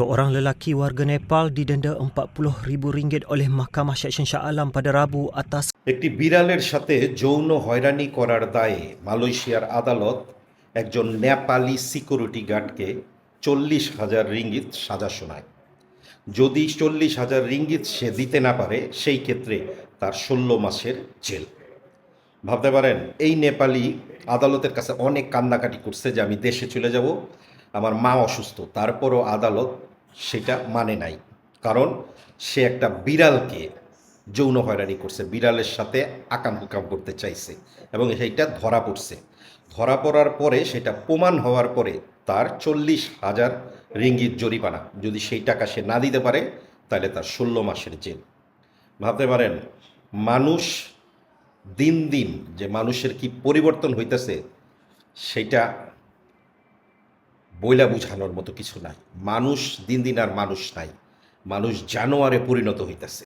Seorang lelaki warga Nepal didenda RM40,000 oleh Mahkamah Seksyen Shah Alam pada Rabu atas একটি বিড়ালের সাথে যৌন হয়রানি করার দায়ে মালয়েশিয়ার আদালত একজন নেপালি সিকিউরিটি গার্ডকে চল্লিশ হাজার রিঙ্গিত সাজা শোনায়। যদি চল্লিশ হাজার রিঙ্গিত সে দিতে না পারে সেই ক্ষেত্রে তার ষোলো মাসের জেল। ভাবতে পারেন এই নেপালি আদালতের কাছে অনেক কান্নাকাটি করছে যে আমি দেশে চলে যাব আমার মা অসুস্থ তারপরও আদালত সেটা মানে নাই। কারণ সে একটা বিড়ালকে যৌন হয়রানি করছে, বিড়ালের সাথে আকাম কুকাম করতে চাইছে এবং সেইটা ধরা পড়ছে। ধরা পড়ার পরে সেটা প্রমাণ হওয়ার পরে তার চল্লিশ হাজার রিঙ্গিত জরিমানা। যদি সেই টাকা সে না দিতে পারে, তাহলে তার ষোলো মাসের জেল। ভাবতে পারেন, মানুষ দিন দিন যে মানুষের কি পরিবর্তন হইতেছে, সেটা বইলা বুঝানোর মতো কিছু নাই। মানুষ দিন দিন আর মানুষ নাই। মানুষ জানোয়ারে পরিণত হইতেছে।